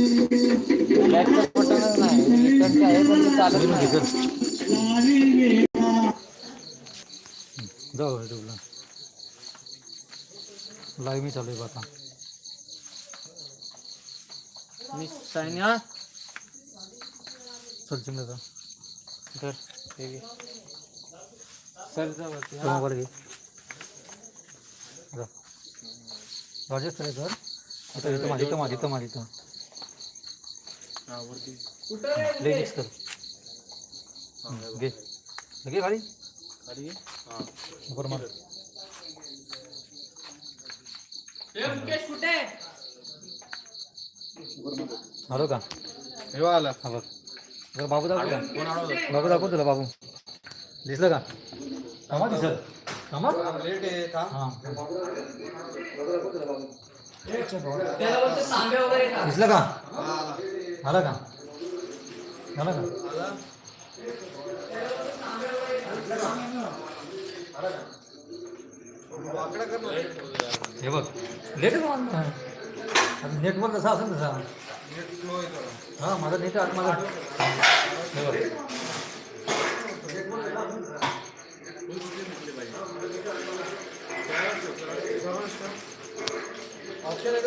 बॅकचं बटनच नाही इकडचे आहे पण ते चालत नाही जाऊ ठेवलं लाईव्ह मी चालू आहे आता मी सायन्या चल चिंता तर सर। जाऊ मोबाईल घे राजेश तर आता इथं माझी इथं माझी इथं माझी इथं हा, मिक्स कर. घे. घे गाडी खाली. हा. बरं मार. आलो का? हे आला. हा बघ. जरा बाबू दाखव का बाबू दाखव तुला बाबू. दिसलं का? थांबा दिसत थांबा. लेट आहे का हां. दिसलं का? आलं का? झालं का? हे बघ लेट आता नेट कसा असेल तसा. हां माझा नेट आत माझा. हे बघ. can I go?